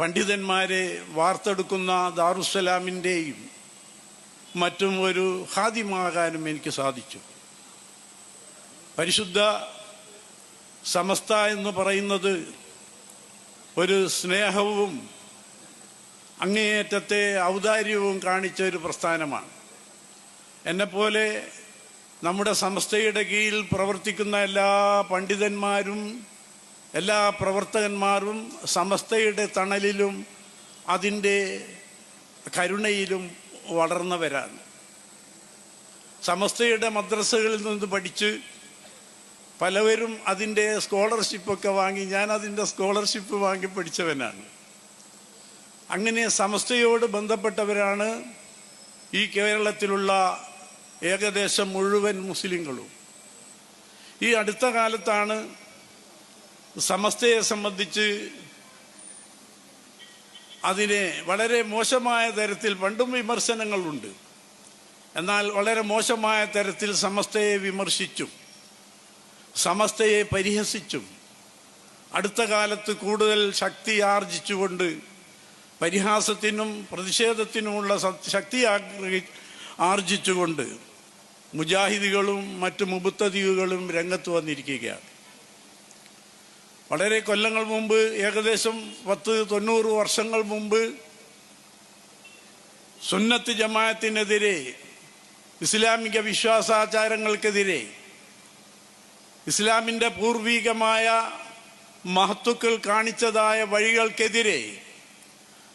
പണ്ഡിതന്മാരെ വാർത്തെടുക്കുന്ന ദാറുസലാമിന്റെയും മറ്റും ഒരു ഹാദ്യമാകാനും എനിക്ക് സാധിച്ചു. പരിശുദ്ധ സമസ്ത എന്ന് പറയുന്നത് ഒരു സ്നേഹവും അങ്ങേയറ്റത്തെ ഔദാര്യവും കാണിച്ച ഒരു പ്രസ്ഥാനമാണ്. എന്നെപ്പോലെ നമ്മുടെ സമസ്തയുടെ കീഴിൽ പ്രവർത്തിക്കുന്ന എല്ലാ പണ്ഡിതന്മാരും എല്ലാ പ്രവർത്തകന്മാരും സമസ്തയുടെ തണലിലും അതിന്റെ കരുണയിലും വളർന്നവരാണ്. സമസ്തയുടെ മദ്രസകളിൽ നിന്ന് പഠിച്ച് പലവരും അതിന്റെ സ്കോളർഷിപ്പൊക്കെ വാങ്ങി ഞാൻ അതിന്റെ സ്കോളർഷിപ്പ് വാങ്ങി പഠിച്ചവനാണ്. അങ്ങനെ സമസ്തയോട് ബന്ധപ്പെട്ടവരാണ് ഈ കേരളത്തിലുള്ള ഏകദേശം മുഴുവൻ മുസ്ലിങ്ങളും. ഈ അടുത്ത കാലത്താണ് സമസ്തയെ സംബന്ധിച്ച് അതിനെ വളരെ മോശമായ തരത്തിൽ പണ്ടും വിമർശനങ്ങളുണ്ട്. എന്നാൽ വളരെ മോശമായ തരത്തിൽ സമസ്തയെ വിമർശിച്ചും സമസ്തയെ പരിഹസിച്ചും അടുത്ത കാലത്ത് കൂടുതൽ ശക്തി ആർജിച്ചുകൊണ്ട് പരിഹാസത്തിനും പ്രതിഷേധത്തിനുമുള്ള ശക്തി ആർജിച്ചുകൊണ്ട് മുജാഹിദികളും മറ്റ് മുബുത്തദീവുകളും രംഗത്ത് വന്നിരിക്കുകയാണ്. വളരെ കൊല്ലങ്ങൾ മുമ്പ് ഏകദേശം പത്ത് തൊണ്ണൂറ് വർഷങ്ങൾ മുമ്പ് സുന്നത്ത് ജമാഅത്തിനെതിരെ ഇസ്ലാമിക വിശ്വാസാചാരങ്ങൾക്കെതിരെ ഇസ്ലാമിന്റെ പൂർവീകമായ മഹത്തുക്കൾ കാണിച്ചതായ വഴികൾക്കെതിരെ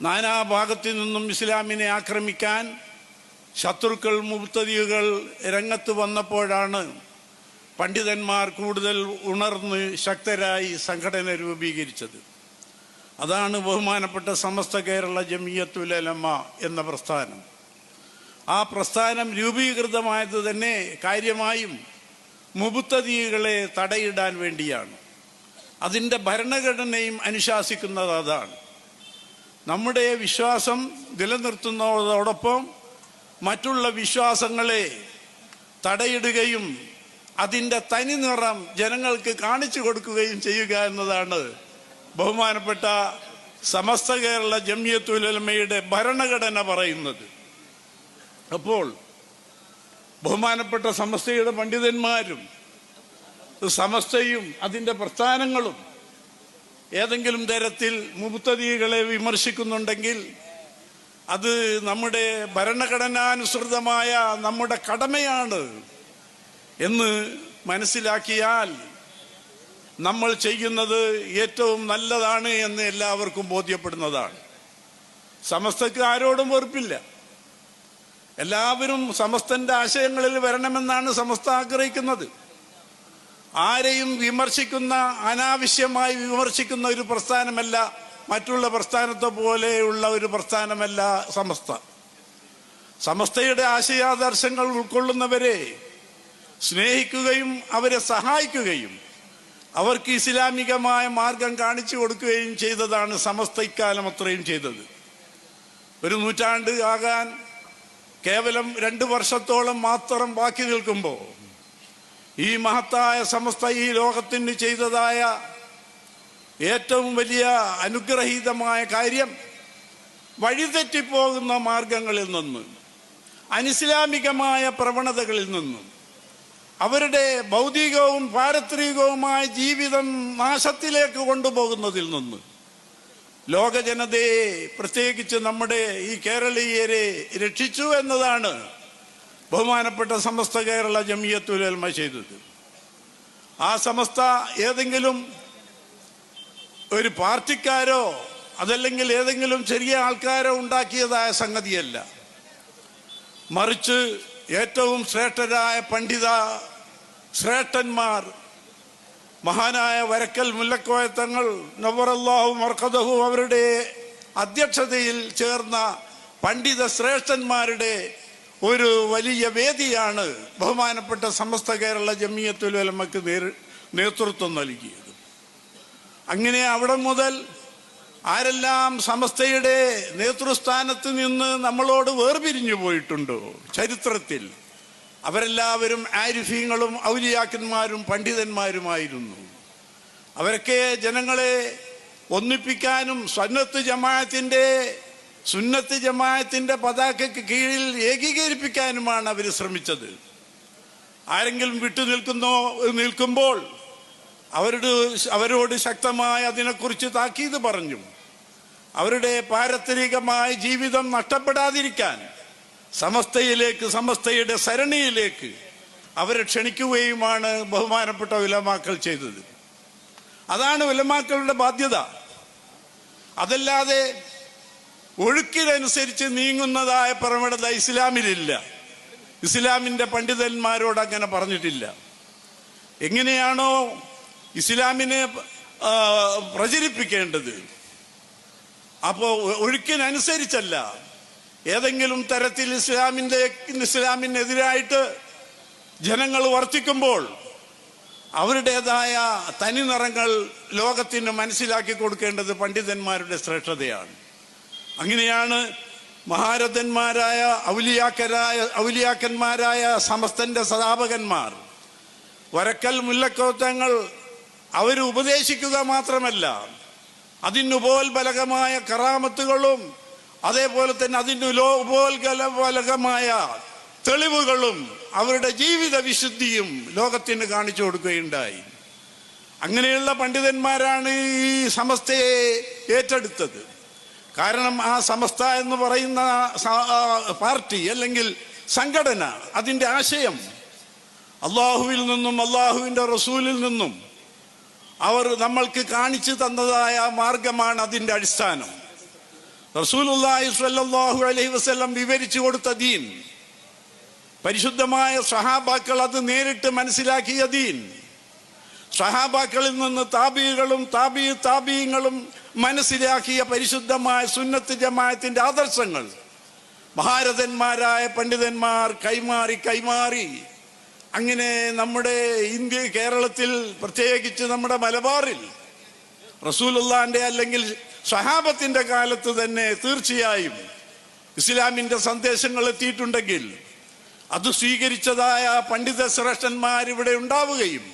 നാനാഭാഗത്തു നിന്നും ഇസ്ലാമിനെ ആക്രമിക്കാൻ ശത്രുക്കൾ മുത്തതികൾ രംഗത്ത് വന്നപ്പോഴാണ് പണ്ഡിതന്മാർ കൂടുതൽ ഉണർന്ന് ശക്തരായി സംഘടന രൂപീകരിച്ചത്. അതാണ് ബഹുമാനപ്പെട്ട സമസ്ത കേരള ജമിയത്തുലമ എന്ന പ്രസ്ഥാനം. ആ പ്രസ്ഥാനം രൂപീകൃതമായത് തന്നെ കാര്യമായും മുബുത്തതികളെ തടയിടാൻ വേണ്ടിയാണ്. അതിന്റെ ഭരണഘടനയും അനുശാസിക്കുന്നത് അതാണ്. നമ്മുടെ വിശ്വാസം നിലനിർത്തുന്നതോടൊപ്പം മറ്റുള്ള വിശ്വാസങ്ങളെ തടയിടുകയും അതിന്റെ തനി നിറം ജനങ്ങൾക്ക് കാണിച്ചു കൊടുക്കുകയും ചെയ്യുക എന്നതാണ് ബഹുമാനപ്പെട്ട സമസ്ത കേരള ജമിയത്തുലമയുടെ ഭരണഘടന പറയുന്നത്. അപ്പോൾ ബഹുമാനപ്പെട്ട സമസ്തയുടെ പണ്ഡിതന്മാരും സമസ്തയും അതിന്റെ പ്രസ്ഥാനങ്ങളും ഏതെങ്കിലും തരത്തിൽ മുബുത്തതികളെ വിമർശിക്കുന്നുണ്ടെങ്കിൽ അത് നമ്മുടെ ഭരണഘടനാനുസൃതമായ നമ്മുടെ കടമയാണ്. എന്ന് മനസ്സിലാക്കിയാൽ നമ്മൾ ചെയ്യുന്നത് ഏറ്റവും നല്ലതാണ് എന്ന് എല്ലാവർക്കും ബോധ്യപ്പെടുന്നതാണ്. സമസ്തക്ക് ആരോടും വെറുപ്പില്ല. എല്ലാവരും സമസ്തന്റെ ആശയങ്ങളിൽ വരണമെന്നാണ് സമസ്ത ആഗ്രഹിക്കുന്നത്. ആരെയും വിമർശിക്കുന്ന അനാവശ്യമായി വിമർശിക്കുന്ന ഒരു പ്രസ്ഥാനമല്ല മറ്റുള്ള പ്രസ്ഥാനത്തെ പോലെയുള്ള ഒരു പ്രസ്ഥാനമല്ല സമസ്ത. സമസ്തയുടെ ആശയാദർശങ്ങൾ ഉൾക്കൊള്ളുന്നവരെ സ്നേഹിക്കുകയും അവരെ സഹായിക്കുകയും അവർക്ക് ഇസ്ലാമികമായ മാർഗം കാണിച്ചു കൊടുക്കുകയും ചെയ്തതാണ് സമസ്ത ഇക്കാലം അത്രയും ചെയ്തത്. ഒരു നൂറ്റാണ്ട് ആകാൻ കേവലം രണ്ട് വർഷത്തോളം മാത്രം ബാക്കി നിൽക്കുമ്പോൾ ഈ മഹത്തായ സമസ്ത ഈ ലോകത്തിന് ചെയ്തതായ ഏറ്റവും വലിയ അനുഗ്രഹീതമായ കാര്യം വഴിതെറ്റിപ്പോകുന്ന മാർഗങ്ങളിൽ നിന്ന് അനിസ്ലാമികമായ പ്രവണതകളിൽ നിന്നും അവരുടെ ഭൗതികവും പാരത്രികവുമായ ജീവിതം നാശത്തിലേക്ക് കൊണ്ടുപോകുന്നതിൽ നിന്ന് ലോക ജനതയെ പ്രത്യേകിച്ച് നമ്മുടെ ഈ കേരളീയരെ രക്ഷിച്ചു എന്നതാണ് ബഹുമാനപ്പെട്ട സമസ്ത കേരള ജമിയത്തുലമ ചെയ്തത്. ആ സമസ്ത ഏതെങ്കിലും ഒരു പാർട്ടിക്കാരോ അതല്ലെങ്കിൽ ഏതെങ്കിലും ചെറിയ ആൾക്കാരോ ഉണ്ടാക്കിയതായ സംഗതിയല്ല. മറിച്ച് ഏറ്റവും ശ്രേഷ്ഠരായ പണ്ഡിത ശ്രേഷ്ഠന്മാർ മഹാനായ വരക്കൽ മുല്ലക്കോയ മുല്ലക്കോയത്തങ്ങൾ നവറല്ലാഹു മർക്കദഹു അവരുടെ അധ്യക്ഷതയിൽ ചേർന്ന പണ്ഡിത ശ്രേഷ്ഠന്മാരുടെ ഒരു വലിയ വേദിയാണ് ബഹുമാനപ്പെട്ട സമസ്ത കേരള ജമിയത്തുലമക്ക് നേതൃത്വം നൽകിയത്. അങ്ങനെ അവിടെ മുതൽ ആരെല്ലാം സമസ്തയുടെ നേതൃസ്ഥാനത്ത് നിന്ന് നമ്മളോട് വേർപിരിഞ്ഞു പോയിട്ടുണ്ടോ? ചരിത്രത്തിൽ അവരെല്ലാവരും ആരിഫീങ്ങളും ഔലിയാക്കന്മാരും പണ്ഡിതന്മാരുമായിരുന്നു. അവരൊക്കെ ജനങ്ങളെ ഒന്നിപ്പിക്കാനും സന്നത്ത് ജമാഅത്തിന്റെ സുന്നത്ത് ജമാഅത്തിന്റെ പതാകയ്ക്ക് കീഴിൽ ഏകീകരിപ്പിക്കാനുമാണ് അവർ ശ്രമിച്ചത്. ആരെങ്കിലും വിട്ടു നിൽക്കുന്നോ നിൽക്കുമ്പോൾ അവരുടെ അവരോട് ശക്തമായി അതിനെക്കുറിച്ച് താക്കീത് പറഞ്ഞു. അവരുടെ പാരത്രികമായ ജീവിതം നഷ്ടപ്പെടാതിരിക്കാൻ സമസ്തയിലേക്ക് സമസ്തയുടെ സരണിയിലേക്ക് അവരെ ക്ഷണിക്കുകയുമാണ് ബഹുമാനപ്പെട്ട ഉലമാക്കൾ ചെയ്തത്. അതാണ് ഉലമാക്കളുടെ ബാധ്യത. അതല്ലാതെ ഒഴുക്കിനനുസരിച്ച് നീങ്ങുന്നതായ പ്രവണത ഇസ്ലാമിലില്ല. ഇസ്ലാമിന്റെ പണ്ഡിതന്മാരോട് അങ്ങനെ പറഞ്ഞിട്ടില്ല. എങ്ങനെയാണോ ഇസ്ലാമിനെ പ്രചരിപ്പിക്കേണ്ടത്? അപ്പോൾ ഒഴുക്കിനനുസരിച്ചല്ല. ഏതെങ്കിലും തരത്തിൽ ഇസ്ലാമിന്റെ ഇസ്ലാമിനെതിരായിട്ട് ജനങ്ങൾ വർത്തിക്കുമ്പോൾ അവരുടേതായ തനി നിറങ്ങൾ ലോകത്തിന് മനസ്സിലാക്കി കൊടുക്കേണ്ടത് പണ്ഡിതന്മാരുടെ ശ്രേഷ്ഠതയാണ്. അങ്ങനെയാണ് മഹാരഥന്മാരായ ഔലിയാക്കരായ ഔലിയാക്കന്മാരായ സമസ്തന്റെ സ്ഥാപകന്മാർ വരക്കൽ മുല്ലക്കോത്തങ്ങൾ അവർ ഉപദേശിക്കുക മാത്രമല്ല അതിനുപോൽ ബലകമായ കറാമത്തുകളും അതേപോലെ തന്നെ അതിന് ഉപോൽബലകമായ തെളിവുകളും അവരുടെ ജീവിത വിശുദ്ധിയും ലോകത്തിന് കാണിച്ചു കൊടുക്കുകയുണ്ടായി. അങ്ങനെയുള്ള പണ്ഡിതന്മാരാണ് ഈ സമസ്തയെ ഏറ്റെടുത്തത്. കാരണം ആ സമസ്ത എന്ന് പറയുന്ന പാർട്ടി അല്ലെങ്കിൽ സംഘടന അതിന്റെ ആശയം അള്ളാഹുവിൽ നിന്നും അള്ളാഹുവിന്റെ റസൂലിൽ നിന്നും അവർ നമ്മൾക്ക് കാണിച്ചു തന്നതായ മാർഗമാണ് അതിന്റെ അടിസ്ഥാനം. റസൂലുള്ളാഹി സ്വല്ലല്ലാഹു അലൈഹി വസല്ലം വിവരിച്ചു കൊടുത്ത ദീൻ. പരിശുദ്ധമായ സഹാബാക്കൾ അത് നേരിട്ട് മനസ്സിലാക്കിയ ദീൻ. സഹാബാക്കളിൽ നിന്ന് താപികളും താപി താബീങ്ങളും മനസ്സിലാക്കിയ പരിശുദ്ധമായ സുന്നത്ത് ജമാഅത്തിന്റെ ആദർശങ്ങൾ. മഹാരഥന്മാരായ പണ്ഡിതന്മാർ കൈമാറി കൈമാറി. അങ്ങനെ നമ്മുടെ ഇന്ത്യ കേരളത്തിൽ പ്രത്യേകിച്ച് നമ്മുടെ മലബാറിൽ റസൂലുള്ളാന്റെ അല്ലെങ്കിൽ സഹാബത്തിന്റെ കാലത്ത് തന്നെ തീർച്ചയായും ഇസ്ലാമിന്റെ സന്ദേശങ്ങൾ എത്തിയിട്ടുണ്ടെങ്കിൽ അത് സ്വീകരിച്ചതായ പണ്ഡിത ശ്രേഷ്ഠന്മാരിവിടെ ഉണ്ടാവുകയും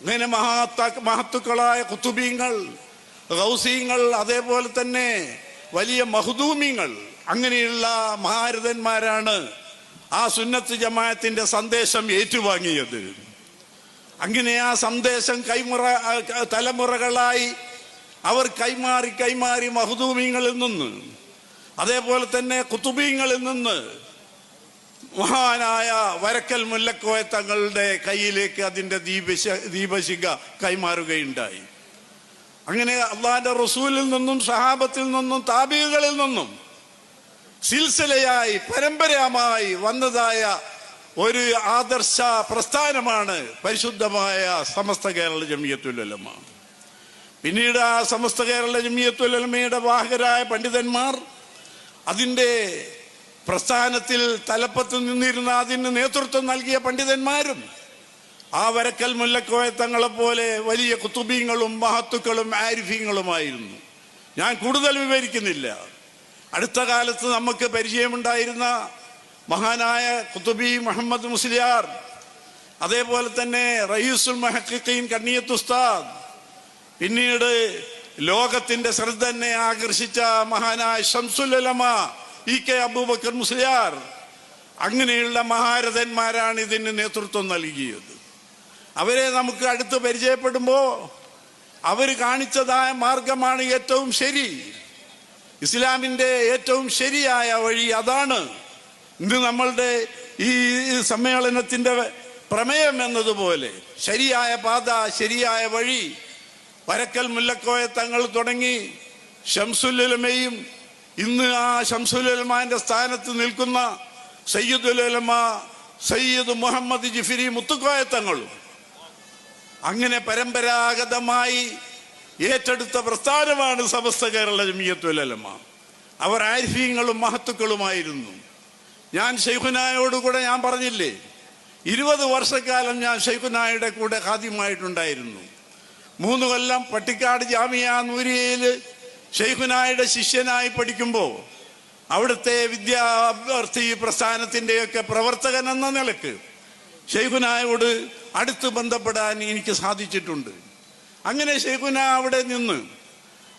അങ്ങനെ മഹാത്ത മഹത്തുക്കളായ കുത്തുബീങ്ങൾ ഗൗസീങ്ങൾ അതേപോലെ തന്നെ വലിയ മഹദൂമിങ്ങൾ അങ്ങനെയുള്ള മഹാരഥന്മാരാണ് ആ സുന്നത്ത് ജമാഅത്തിന്റെ സന്ദേശം ഏറ്റുവാങ്ങിയത്. അങ്ങനെ ആ സന്ദേശം കൈമുറ തലമുറകളായി അവർ കൈമാറി കൈമാറി മഹദൂമിങ്ങളിൽ നിന്ന് അതേപോലെ തന്നെ കുത്തുബീങ്ങളിൽ നിന്ന് മഹാനായ വരക്കൽ മുല്ലക്കോയ തങ്ങളുടെ കയ്യിലേക്ക് അതിന്റെ ദീപശ ദീപശിഖ കൈമാറുകയുണ്ടായി. അങ്ങനെ അള്ളാന്റെ റസൂലിൽ നിന്നും സഹാബത്തിൽ നിന്നും താബികളിൽ നിന്നും സിൽസിലയായി പരമ്പരമായി വന്നതായ ഒരു ആദർശ പ്രസ്ഥാനമാണ് പരിശുദ്ധമായ സമസ്ത കേരള ജമിയത്തുലമ പിന്നീട് ആ സമസ്ത കേരള ജമിയത്തുലമയുടെ വാഹകരായ പണ്ഡിതന്മാർ അതിന്റെ പ്രസ്ഥാനത്തിൽ തലപ്പത്ത് നിന്നിരുന്ന അതിന് നേതൃത്വം നൽകിയ പണ്ഡിതന്മാരും ആ വരക്കൽ മുല്ലക്കോയ തങ്ങളെപ്പോലെ വലിയ കുത്തുബീങ്ങളും മഹത്തുക്കളും ആരിഫീങ്ങളുമായിരുന്നു ഞാൻ കൂടുതൽ വിവരിക്കുന്നില്ല. അടുത്ത കാലത്ത് നമുക്ക് പരിചയമുണ്ടായിരുന്ന മഹാനായ കുത്തുബി മുഹമ്മദ് മുസ്ലിയാർ അതേപോലെ തന്നെ റയീസുൽ മഹക്കീൻ കണ്ണിയത്ത് ഉസ്താദ് പിന്നീട് ലോകത്തിന്റെ ശ്രദ്ധ തന്നെ ആകർഷിച്ച മഹാനായ ഷംസുലമ ഇ കെ അബൂബക്കർ മുസ്ലിയാർ അങ്ങനെയുള്ള മഹാരഥന്മാരാണ് ഇതിന് നേതൃത്വം നൽകിയത്. അവരെ നമുക്ക് അടുത്ത് പരിചയപ്പെടുമ്പോൾ അവർ കാണിച്ചതായ മാർഗമാണ് ഏറ്റവും ശരി. ഇസ്ലാമിന്റെ ഏറ്റവും ശരിയായ വഴി അതാണ്. ഇന്ന് നമ്മളുടെ ഈ സമ്മേളനത്തിന്റെ പ്രമേയം എന്നതുപോലെ ശരിയായ പാത ശരിയായ വഴി വരക്കൽ മുല്ലക്കോയ തങ്ങൾ തുടങ്ങി. ഷംസുലുലമയും ഇന്ന് ആ ഷംസുലുലമാന്റെ സ്ഥാനത്ത് നിൽക്കുന്ന സയ്യിദുലമ സയ്യിദ് മുഹമ്മദ് ജിഫിരി മുത്തുക്കോയ തങ്ങൾ അങ്ങനെ പരമ്പരാഗതമായി ഏറ്റെടുത്ത പ്രസ്ഥാനമാണ് സമസ്ത കേരള ജമിയത്തുലമ അവർ ആരിഫീങ്ങളും മഹത്തുക്കളുമായിരുന്നു. ഞാൻ ഷെയ്ഖുനായോടുകൂടെ ഞാൻ പറഞ്ഞില്ലേ ഇരുപത് വർഷക്കാലം ഞാൻ ഷെയ്ഖുനായുടെ കൂടെ ഖാദ്യമായിട്ടുണ്ടായിരുന്നു മൂന്ന് കൊല്ലം പട്ടിക്കാട് ജാമിയ നൂരിയയിൽ ഷെയ്ഖുനായുടെ ശിഷ്യനായി പഠിക്കുമ്പോൾ അവിടുത്തെ വിദ്യാഭ്യർത്ഥി പ്രസ്ഥാനത്തിന്റെയൊക്കെ പ്രവർത്തകൻ എന്ന നിലയ്ക്ക് ഷെയ്ഖുനായോട് അടുത്ത് ബന്ധപ്പെടാൻ എനിക്ക് സാധിച്ചിട്ടുണ്ട്. അങ്ങനെ ഷെയ്ഖുന അവിടെ നിന്ന്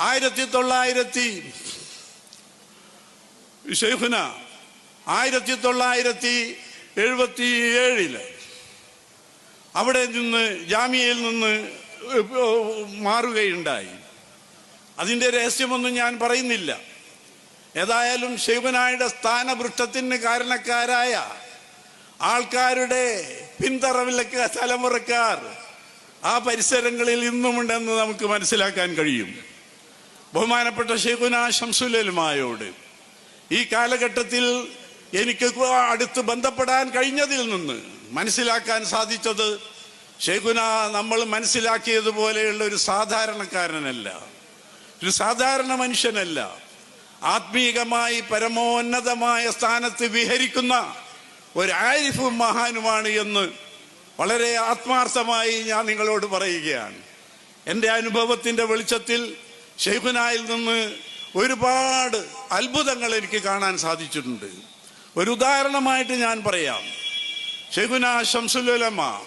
ആയിരത്തി തൊള്ളായിരത്തി ഷെയ്ഖുന ആയിരത്തി തൊള്ളായിരത്തി എഴുപത്തി ഏഴിൽ അവിടെ നിന്ന് ജാമ്യയിൽ നിന്ന് മാറുകയുണ്ടായി. അതിന്റെ രഹസ്യമൊന്നും ഞാൻ പറയുന്നില്ല. ഏതായാലും ശിവനായുടെ സ്ഥാനഭൃഷ്ടത്തിന് കാരണക്കാരായ ആൾക്കാരുടെ പിന്തറവിലൊക്കെ തലമുറക്കാർ ആ പരിസരങ്ങളിൽ ഇന്നുമുണ്ടെന്ന് നമുക്ക് മനസ്സിലാക്കാൻ കഴിയും. ബഹുമാനപ്പെട്ട ഷെയ്ഖുന ഷംസുലലുമായോട് ഈ കാലഘട്ടത്തിൽ എനിക്ക് അടുത്ത് ബന്ധപ്പെടാൻ കഴിഞ്ഞതിൽ നിന്ന് മനസ്സിലാക്കാൻ സാധിച്ചത് ഷെയ്ഖുന നമ്മൾ മനസ്സിലാക്കിയതുപോലെയുള്ള ഒരു സാധാരണക്കാരനല്ല. ഒരു സാധാരണ മനുഷ്യനല്ല. ആത്മീകമായി പരമോന്നതമായ സ്ഥാനത്ത് വിഹരിക്കുന്ന ഒരു ആരിഫും മഹാനുമാണ് എന്ന് വളരെ ആത്മാർത്ഥമായി ഞാൻ നിങ്ങളോട് പറയുകയാണ്. എന്റെ അനുഭവത്തിന്റെ വെളിച്ചത്തിൽ ഷെയ്ഖുനായിൽ നിന്ന് ഒരുപാട് അത്ഭുതങ്ങൾ എനിക്ക് കാണാൻ സാധിച്ചിട്ടുണ്ട്. ഒരു ഉദാഹരണമായിട്ട് ഞാൻ പറയാം. ഷെയ്ഖുന ഷംസുലുലമ